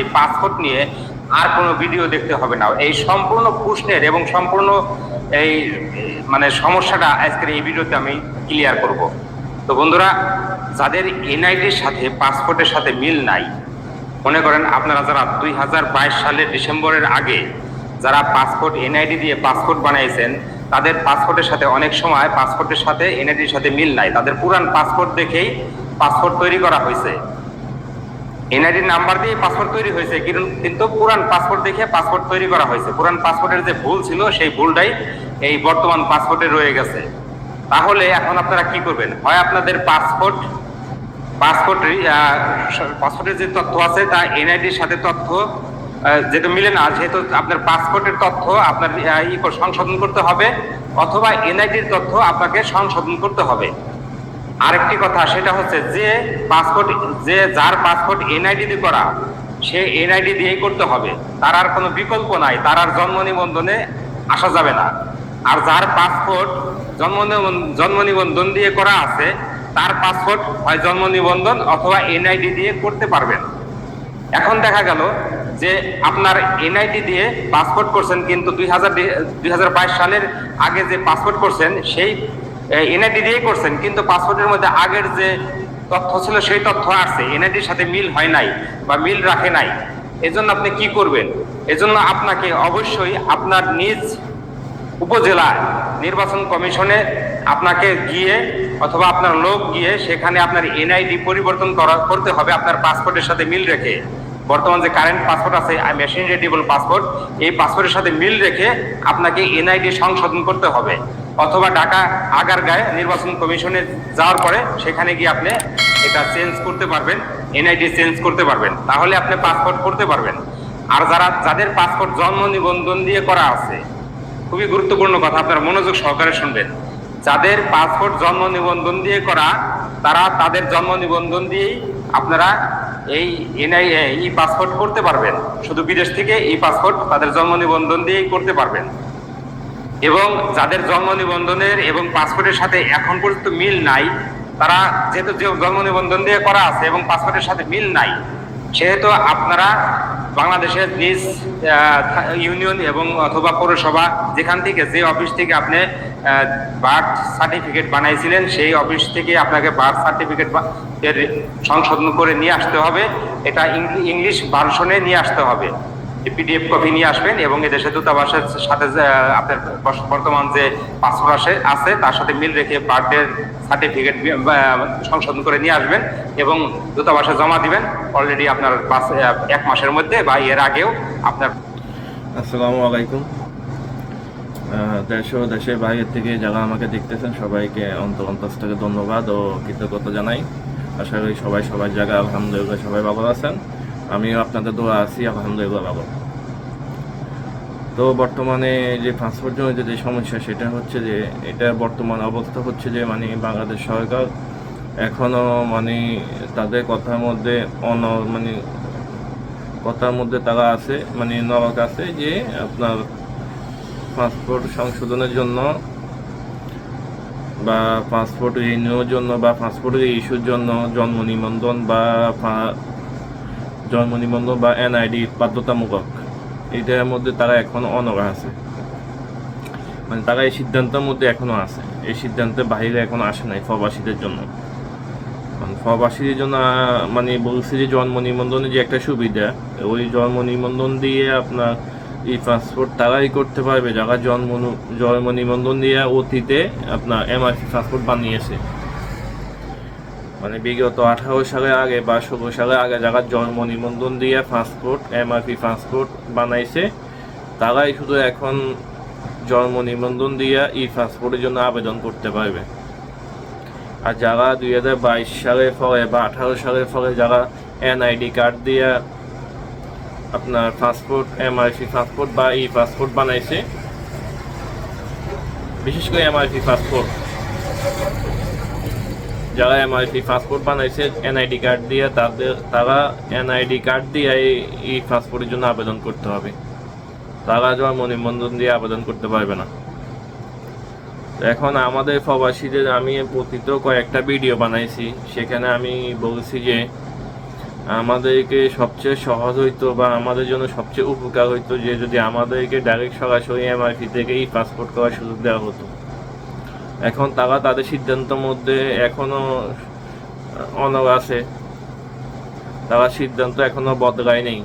এই পাসপোর্ট নিয়ে আর কোনো ভিডিও দেখতে হবে না। এই সম্পূর্ণ প্রশ্নের এবং সম্পূর্ণ এই মানে সমস্যাটা আজকের এই ভিডিওতে আমি ক্লিয়ার করব। তো বন্ধুরা, যাদের এনআইডির সাথে পাসপোর্টের সাথে মিল নাই, মনে করেন আপনারা যারা দুই হাজার বাইশ সালের ডিসেম্বরের আগে যারা পাসপোর্ট এনআইডি দিয়ে পাসপোর্ট বানাইছেন, তাদের পাসপোর্টের সাথে অনেক সময় পাসপোর্টের সাথে এনআইডির সাথে মিল নাই। তাদের পুরান পাসপোর্ট দেখেই পাসপোর্ট তৈরি করা হয়েছে। এনআইডি নাম্বার দিয়ে পাসপোর্ট তৈরি হয়েছে, কিন্তু- পুরান পাসপোর্ট দেখে পাসপোর্ট তৈরি করা হয়েছে। পুরান পাসপোর্টের যে ভুল ছিল, সেই ভুলটাই এই বর্তমান পাসপোর্টে রয়ে গেছে। তাহলে এখন আপনারা কি করবেন? হয় আপনাদের পাসপোর্ট পাসপোর্ট পাসপোর্টের যে তথ্য আছে, তা এনআইডির সাথে তথ্য যেটা মিলে না, যেহেতু আপনার পাসপোর্টের তথ্য আপনার সংশোধন করতে হবে, অথবা এনআইডির তথ্য আপনাকে সংশোধন করতে হবে। আরেকটি কথা, সেটা হচ্ছে যে পাসপোর্ট, যে যার পাসপোর্ট এনআইডি দিয়ে করা, সে এনআইডি দিয়েই করতে হবে। তার আর কোনো বিকল্প নাই, তার আর জন্ম নিবন্ধনে আসা যাবে না। আর যার পাসপোর্ট জন্ম জন্ম নিবন্ধন দিয়ে করা আছে, তার পাসপোর্ট হয় জন্ম নিবন্ধন অথবা এনআইডি দিয়ে করতে পারবেন। এখন দেখা গেল যে আপনার এনআইডি দিয়ে পাসপোর্ট করছেন, কিন্তু দুই হাজার, দুই সালের আগে যে পাসপোর্ট করছেন, সেই এনআইডি দিয়ে করছেন, কিন্তু পাসপোর্টের মধ্যে আগের যে তথ্য ছিল সেই তথ্য আসছে এনআইডির সাথে মিল হয় নাই বা মিল রাখে নাই। এজন্য আপনি কি করবেন? এজন্য আপনাকে অবশ্যই আপনার নিজ উপজেলা নির্বাচন কমিশনে আপনাকে গিয়ে অথবা আপনার লোক গিয়ে সেখানে আপনার এনআইডি পরিবর্তন করা, করতে হবে, আপনার পাসপোর্টের সাথে মিল রেখে। বর্তমান যে কারেন্ট পাসপোর্ট আছে মেশিন রেডিবল পাসপোর্ট এই পাসপোর্টের সাথে মিল রেখে আপনাকে এনআইডি সংশোধন করতে হবে। অথবা ঢাকা আগারগাঁয়ে নির্বাচন কমিশনে যাওয়ার পরে সেখানে গিয়ে আপনি এটা চেঞ্জ করতে পারবেন এনআইডি চেঞ্জ করতে পারবেন। তাহলে আপনি পাসপোর্ট করতে পারবেন। আর যারা, যাদের পাসপোর্ট জন্ম নিবন্ধন দিয়ে করা আছে, খুবই গুরুত্বপূর্ণ কথা, আপনারা মনোযোগ সহকারে শুনবেন। যাদের পাসপোর্ট জন্ম নিবন্ধন দিয়ে করা, তারা তাদের জন্ম নিবন্ধন দিয়েই আপনারা এই এনআই ই পাসপোর্ট করতে পারবেন। শুধু বিদেশ থেকে এই পাসপোর্ট তাদের জন্ম নিবন্ধন দিয়েই করতে পারবেন। এবং যাদের জন্ম নিবন্ধনের এবং পাসপোর্টের সাথে এখন পর্যন্ত মিল নাই, তারা যেহেতু যে জন্ম নিবন্ধন দিয়ে করা আছে এবং পাসপোর্টের সাথে মিল নাই, সেহেতু আপনারা বাংলাদেশের নিজ ইউনিয়ন এবং অথবা পৌরসভা যেখান থেকে, যে অফিস থেকে আপনি বার্থ সার্টিফিকেট বানাইছিলেন, সেই অফিস থেকে আপনাকে বার্থ সার্টিফিকেট এর সংশোধন করে নিয়ে আসতে হবে। এটা ইংলিশ ভার্সনে নিয়ে আসতে হবে। পিডিএফ কপি নিয়ে আসবেন এবং এদেশে দূতাবাসের সাথে আপনার বর্তমান যে পাসপোর্ট আসে, আছে, তার সাথে মিল রেখে বার্থডে সার্টিফিকেট সংশোধন করে নিয়ে আসবেন এবং দূতাবাসে জমা দিবেন। অলরেডি আপনার পাঁচ এক মাসের মধ্যে বা এর আগেও আপনার আসসালামু আলাইকুম। দেশ ও দেশের বাইরের থেকে যারা আমাকে দেখতেছেন, সবাইকে অন্তর অন্তর থেকে ধন্যবাদ ও কৃতজ্ঞতা জানাই। আশা করি সবাই সবার জায়গায় আলহামদুলিল্লাহ সবাই ভালো আছেন। আমিও আপনাদের দোয়া আছি, আলহামদুলিল্লাহ ভালো। তো বর্তমানে যে পাসপোর্ট জনিত যে সমস্যা, সেটা হচ্ছে যে এটা বর্তমান অবস্থা হচ্ছে যে মানে বাংলাদেশ সরকার এখনও মানে তাদের কথার মধ্যে অন মানে কথার মধ্যে তারা আছে মানে নরক আছে যে আপনার পাসপোর্ট সংশোধনের জন্য বা পাসপোর্ট রিনিউর জন্য বা পাসপোর্ট ইস্যুর জন্য জন্ম নিবন্ধন বা জন্ম নিবন্ধন বা এনআইডি বাধ্যতামূলক। এটার মধ্যে তারা এখনও অনড় আছে। মানে তারা এই সিদ্ধান্তের মধ্যে এখনও আছে। এই সিদ্ধান্তের বাইরে এখনও আসে নাই প্রবাসীদের জন্য। মানে প্রবাসীদের জন্য মানে বলছি যে জন্ম নিবন্ধনের যে একটা সুবিধা, ওই জন্ম নিবন্ধন দিয়ে আপনার এই পাসপোর্ট তারাই করতে পারবে। যারা জন্ম জন্ম নিবন্ধন দিয়ে অতীতে আপনার এমআরসি পাসপোর্ট বানিয়েছে। মানে বিগত আঠারো সালের আগে বা ষোলো সালের আগে যারা জন্ম নিবন্ধন দিয়ে পাসপোর্ট এমআরপি পাসপোর্ট বানাইছে, তারাই শুধু এখন জন্ম নিবন্ধন দিয়ে ই পাসপোর্টের জন্য আবেদন করতে পারবে। আর যারা দুই হাজার বাইশ সালের ফলে বা আঠারো সালের ফলে যারা এনআইডি কার্ড দিয়ে আপনার পাসপোর্ট এমআরসি পাসপোর্ট বা ই পাসপোর্ট বানাইছে, বিশেষ করে এমআরসি পাসপোর্ট। যারা এমআরসি পাসপোর্ট বানাইছে এনআইডি কার্ড দিয়ে তাদের, তারা এনআইডি কার্ড দিয়ে এই- পাসপোর্টের জন্য আবেদন করতে হবে। তারা জন্ম মনিবন্ধন দিয়ে আবেদন করতে পারবে না। এখন আমাদের প্রবাসীদের, আমি অতীত কয়েকটা ভিডিও বানাইছি। সেখানে আমি বলছি যে, আমাদেরকে সবচেয়ে সহজ হইতো বা আমাদের জন্য সবচেয়ে উপকার হইতো যে, যদি আমাদেরকে ডাইরেক্ট সরাসরি এমআরপি থেকে এই পাসপোর্ট করার সুযোগ দেওয়া হতো। এখন তারা তাদের সিদ্ধান্তের মধ্যে এখনও অনর আছে। তারা সিদ্ধান্ত এখনও বদলায় নেই।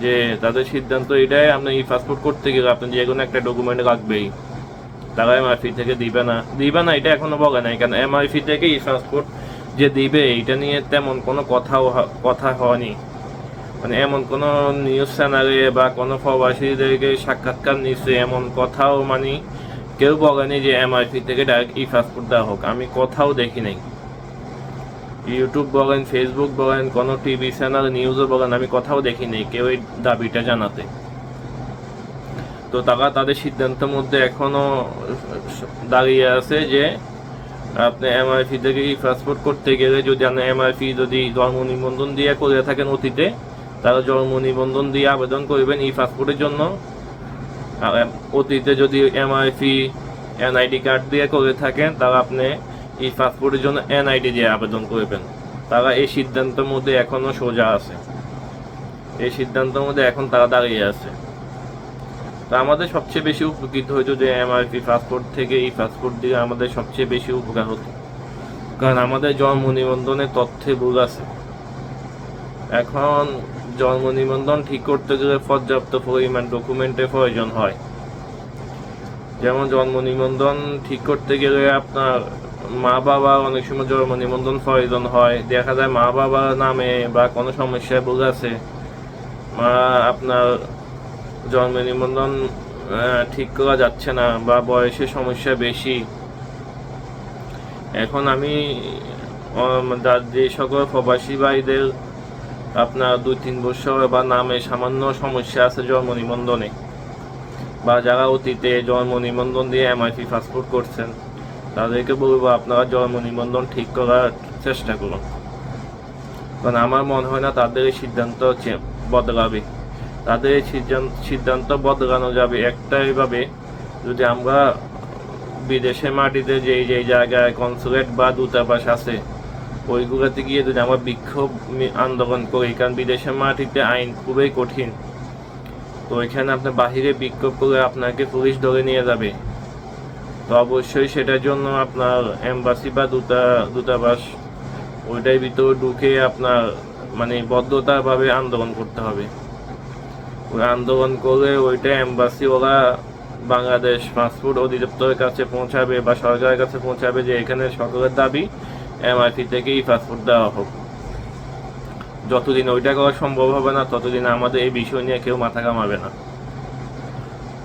যে তাদের সিদ্ধান্ত এটাই, আপনি ই পাসপোর্ট করতে গেলে আপনি যে কোনো একটা ডকুমেন্ট রাখবেই। তারা এমআরপি থেকে দিবে না। দিবে না, এটা এখনও বলে নাই। কারণ এমআরপি থেকে ই পাসপোর্ট যে দিবে, এটা নিয়ে তেমন কোনো কথাও কথা হয়নি। মানে এমন কোনো নিউজ চ্যানেলে বা কোনো প্রবাসীদেরকে সাক্ষাৎকার নিচ্ছে এমন কথাও মানে কেউ বলেনি যে এমআরপি থেকে ডাইরেক্ট ই পাসপোর্ট দেওয়া হোক, আমি কোথাও দেখি নাই। ইউটিউব বলেন ফেসবুক বলেন, কোনো টিভি চ্যানেল নিউজও বলেন, আমি কোথাও দেখি নাই কেউ এই দাবিটা জানাতে। তো তারা তাদের সিদ্ধান্তের মধ্যে এখনও দাঁড়িয়ে আছে যে, আপনি এমআইপি থেকে ই পাসপোর্ট করতে গেলে যদি আপনি এমআরপি যদি জন্ম নিবন্ধন দিয়ে করে থাকেন অতীতে, তারা জন্ম নিবন্ধন দিয়ে আবেদন করবেন ই পাসপোর্টের জন্য। অতীতে যদি এমআরপি এনআইডি কার্ড দিয়ে করে থাকেন তারা আপনি ই পাসপোর্টের জন্য এনআইডি দিয়ে আবেদন করবেন। তারা এই সিদ্ধান্তের মধ্যে এখনও সোজা আছে। এই সিদ্ধান্তের মধ্যে এখন তারা দাঁড়িয়ে আছে। তো আমাদের সবচেয়ে বেশি উপকৃত হতো যে এমআরপি পাসপোর্ট থেকে এই পাসপোর্ট দিয়ে আমাদের সবচেয়ে বেশি উপকার হতো। কারণ আমাদের জন্ম নিবন্ধনের তথ্যে ভুল আছে। এখন জন্ম নিবন্ধন ঠিক করতে গেলে পর্যাপ্ত পরিমাণ ডকুমেন্টের প্রয়োজন হয়। যেমন জন্ম নিবন্ধন ঠিক করতে গেলে আপনার মা বাবা অনেক সময় জন্ম নিবন্ধন প্রয়োজন হয়। দেখা যায় মা বাবার নামে বা কোনো সমস্যায় আছে, মা আপনার জন্ম নিবন্ধন ঠিক করা যাচ্ছে না বা বয়সের সমস্যা বেশি। এখন আমি যে সকল প্রবাসী ভাইদের আপনার দুই তিন বছর বা নামে সামান্য সমস্যা আছে জন্ম নিবন্ধনে। বা যারা অতীতে জন্ম নিবন্ধন দিয়ে এমআইপি পাসপোর্ট করছেন, তাদেরকে বলব আপনারা জন্ম নিবন্ধন ঠিক করার চেষ্টা করুন। কারণ আমার মনে হয় না তাদের এই সিদ্ধান্ত বদলাবে। তাদের এই সিদ্ধান্ত বদলানো যাবে একটাই ভাবে, যদি আমরা বিদেশের মাটিতে যেই যেই জায়গায় কনসুলেট বা দূতাবাস আছে ওইগুলোতে গিয়ে যদি আমরা বিক্ষোভ আন্দোলন করি, কারণ বিদেশের মাটিতে আইন খুবই কঠিন, তো ওইখানে আপনি বাহিরে বিক্ষোভ করে আপনাকে পুলিশ ধরে নিয়ে যাবে। তো অবশ্যই সেটার জন্য আপনার এম্বাসি বা দূতা, দূতাবাস, ওইটার ভিতরে ঢুকে আপনার মানে বদ্ধতাভাবে আন্দোলন করতে হবে। ওই আন্দোলন করে ওইটা এম্বাসি ওরা বাংলাদেশ পাসপোর্ট অধিদপ্তরের কাছে পৌঁছাবে বা সরকারের কাছে পৌঁছাবে যে এখানে সরকারের দাবি এমআরপি থেকে এই পাসপোর্ট দেওয়া হোক। যতদিন ওইটা করা সম্ভব হবে না, ততদিন আমাদের এই বিষয় নিয়ে কেউ মাথা কামাবে না।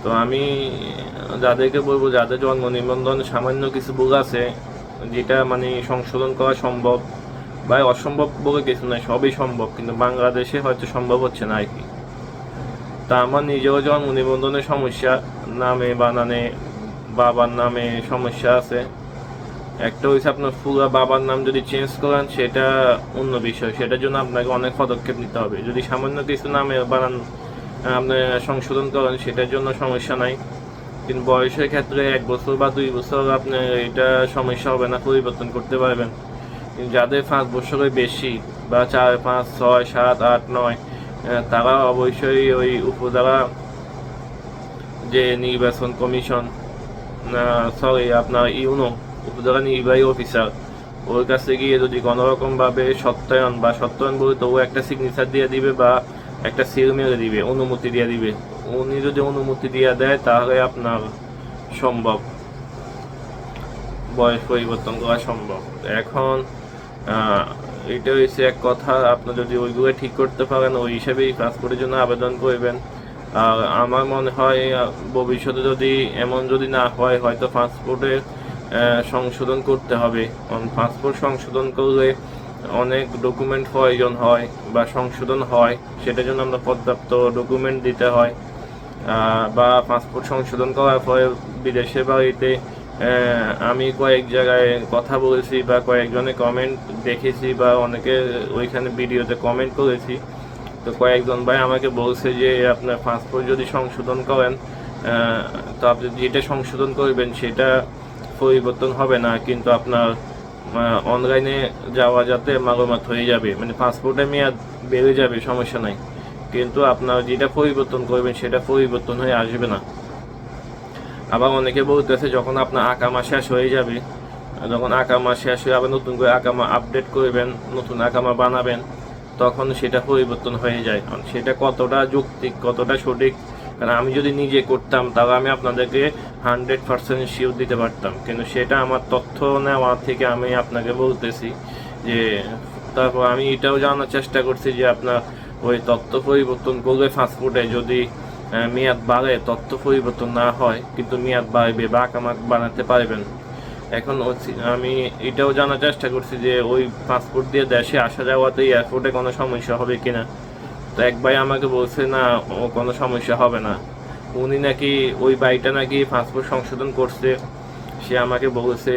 তো আমি যাদেরকে বলব, যাদের জন্ম নিবন্ধন সামান্য কিছু ভুল আছে, যেটা মানে সংশোধন করা সম্ভব বা অসম্ভব বলে কিছু নয় সবই সম্ভব, কিন্তু বাংলাদেশে হয়তো সম্ভব হচ্ছে না আর কি। তা আমার নিজেও জন্ম নিবন্ধনের সমস্যা, নামে বানানে বাবার নামে সমস্যা আছে। একটা হচ্ছে আপনার পুরো বাবার নাম যদি চেঞ্জ করেন, সেটা অন্য বিষয়। সেটার জন্য আপনাকে অনেক পদক্ষেপ নিতে হবে। যদি সামান্য কিছু নামে বানান, আপনি সংশোধন করেন, সেটার জন্য সমস্যা নাই। কিন্তু বয়সের ক্ষেত্রে এক বছর বা দুই বছর আপনি এটা সমস্যা হবে না, পরিবর্তন করতে পারবেন। যাদের পাঁচ বছরের বেশি বা চার, পাঁচ, ছয়, সাত, আট, নয় তারা অবশ্যই ওই উপজেলা যে নির্বাচন কমিশন সরি আপনার ইউনো উপজেলা নির্বাহী অফিসার। ওর কাছে গিয়ে যদি কোনো রকম ভাবে সত্যায়ন বা সত্যায়ন বলতে ও একটা সিগনেচার দিয়ে দিবে বা একটা সিল মেরে দিবে, অনুমতি দিয়ে দিবে। উনি যদি অনুমতি দিয়ে দেয়, তাহলে আপনার সম্ভব। বয়স পরিবর্তন করা সম্ভব। এখন এটা হচ্ছে এক কথা, আপনি যদি ওইগুলো ঠিক করতে পারেন, ওই হিসাবেই পাসপোর্টের জন্য আবেদন করবেন। আর আমার মনে হয়, ভবিষ্যতে যদি এমন যদি না হয়, হয়তো পাসপোর্টে সংশোধন করতে হবে। পাসপোর্ট সংশোধন করলে অনেক ডকুমেন্ট প্রয়োজন হয় বা সংশোধন হয়, সেটার জন্য আমরা পর্যাপ্ত ডকুমেন্ট দিতে হয়। বা পাসপোর্ট সংশোধন করার পরে বিদেশে বাড়িতে আমি কয়েক জায়গায় কথা বলেছি বা কয়েকজনে কমেন্ট দেখেছি বা অনেকে ওইখানে ভিডিওতে কমেন্ট করেছি। তো কয়েকজন ভাই আমাকে বলছে যে, আপনার পাসপোর্ট যদি সংশোধন করেন তো আপনি যেটা সংশোধন করবেন, সেটা পরিবর্তন হবে না, কিন্তু আপনার অনলাইনে যাওয়া যাতে মাগমাত হয়ে যাবে মানে পাসপোর্টে মেয়াদ বেড়ে যাবে, সমস্যা নাই। কিন্তু আপনার যেটা পরিবর্তন করবেন, সেটা পরিবর্তন হয়ে আসবে না। আবার অনেকে বলতেছে, যখন আপনার আকামা শেষ হয়ে যাবে, যখন আকামা শেষ হয়ে আবার নতুন করে আকামা আপডেট করবেন, নতুন আকামা বানাবেন, তখন সেটা পরিবর্তন হয়ে যায়। সেটা কতটা যৌক্তিক, কতটা সঠিক কারণ আমি যদি নিজে করতাম, তাহলে আমি আপনাদেরকে হান্ড্রেড পার্সেন্ট শিওর দিতে পারতাম। কিন্তু সেটা আমার তথ্য নেওয়া থেকে আমি আপনাকে বলতেছি যে, তারপর আমি এটাও জানার চেষ্টা করছি যে আপনার ওই তথ্য পরিবর্তন করলে ফাস্টফুডে যদি মেয়াদ বাড়ে, তথ্য পরিবর্তন না হয়, কিন্তু মেয়াদ বাড়বে বা আকামাক বানাতে পারবেন। এখন আমি এটাও জানার চেষ্টা করছি যে ওই পাসপোর্ট দিয়ে দেশে আসা যাওয়াতে এয়ারপোর্টে কোনো সমস্যা হবে কিনা। তো এক ভাই আমাকে বলছে, না, ও কোনো সমস্যা হবে না। উনি নাকি ওই বাইটা নাকি পাসপোর্ট সংশোধন করছে। সে আমাকে বলেছে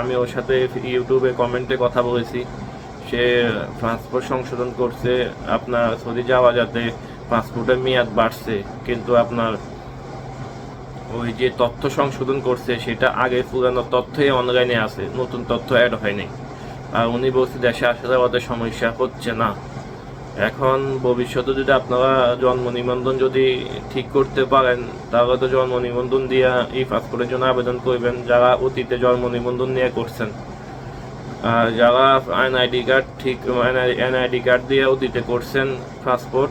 আমি ওর সাথে ইউটিউবে, কমেন্টে কথা বলেছি। সে পাসপোর্ট সংশোধন করছে, আপনার সৌদি যাওয়া যাতে পাসপোর্টের মেয়াদ বাড়ছে। কিন্তু আপনার ওই যে তথ্য সংশোধন করছে, সেটা আগে পুরানো তথ্যই অনলাইনে আছে, নতুন তথ্য অ্যাড হয়নি আর উনি বলছে, দেশে আসা যাওয়াতে সমস্যা হচ্ছে না। এখন ভবিষ্যতে যদি আপনারা জন্ম নিবন্ধন যদি ঠিক করতে পারেন, তাহলে তো জন্ম নিবন্ধন দিয়ে এই পাসপোর্টের জন্য আবেদন করবেন যারা অতীতে জন্ম নিবন্ধন নিয়ে করছেন। আর যারা এনআইডি কার্ড ঠিক এনআইডি কার্ড দিয়ে অতীতে করছেন পাসপোর্ট,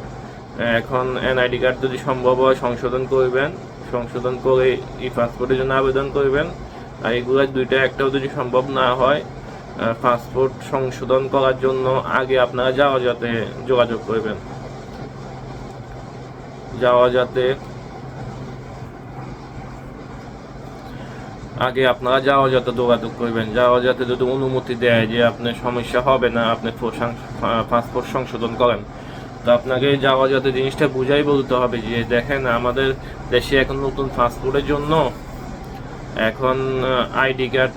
এখন এনআইডি কার্ড যদি সম্ভব হয় সংশোধন করবেন, সংশোধন করে এই পাসপোর্টের জন্য আবেদন করবেন। আর এগুলো দুইটা একটাও যদি সম্ভব না হয় পাসপোর্ট সংশোধন করার জন্য আগে আপনারা যাওয়া যাতে যোগাযোগ করবেন। যাওয়া যাতে আগে আপনারা যাওয়া যাতে যোগাযোগ করবেন। যাওয়া যাতে যদি অনুমতি দেয় যে আপনার সমস্যা হবে না, আপনি পাসপোর্ট সংশোধন করেন। তো আপনাকে যাওয়া যাতে জিনিসটা বুঝাই বলতে হবে যে, দেখেন আমাদের দেশে এখন নতুন পাসপোর্টের জন্য এখন আইডি কার্ড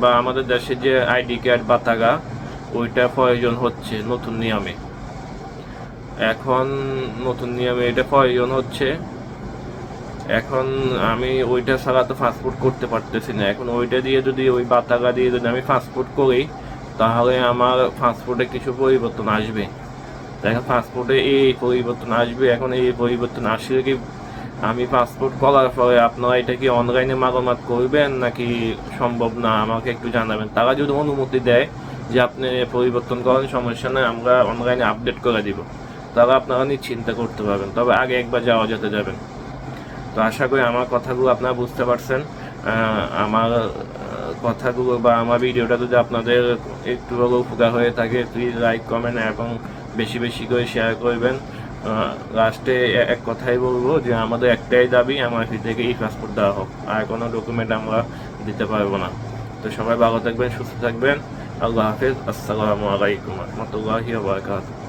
বা আমাদের দেশে যে আইডি কার্ড বা তাগা ওইটা প্রয়োজন হচ্ছে নতুন নিয়মে। এখন নতুন নিয়মে এটা প্রয়োজন হচ্ছে। এখন আমি ওইটা ছাড়া তো পাসপোর্ট করতে পারতেছি না। এখন ওইটা দিয়ে যদি, ওই বাতাকা দিয়ে যদি আমি পাসপোর্ট করি, তাহলে আমার পাসপোর্টে কিছু পরিবর্তন আসবে। দেখেন পাসপোর্টে এই পরিবর্তন আসবে, এখন এই পরিবর্তন আসলে কি আমি পাসপোর্ট করার পরে আপনারা এটা কি অনলাইনে মারামাত করবেন নাকি সম্ভব না? আমাকে একটু জানাবেন। তারা যদি অনুমতি দেয় যে আপনি পরিবর্তন করেন, সমস্যা নেই, আমরা অনলাইনে আপডেট করে দিব। তারা আপনারা নিশ্চিন্তা করতে পারবেন। তবে আগে একবার যাওয়া যেতে যাবেন। তো আশা করি আমার কথাগুলো আপনারা বুঝতে পারছেন। আমার কথাগুলো বা আমার ভিডিওটা যদি আপনাদের একটু উপকার হয়ে থাকে প্লিজ লাইক কমেন্ট এবং বেশি বেশি করে শেয়ার করবেন। লাস্টে এক কথাই বলব যে আমাদের একটাই দাবি, আমার থেকে এই পাসপোর্ট দেওয়া হোক। আর কোনো ডকুমেন্ট আমরা দিতে পারব না। তো সবাই ভালো থাকবেন, সুস্থ থাকবেন। আল্লাহ হাফিজ। আসসালামু আলাইকুম রহমতুল্লাহি বারাকাতুহু।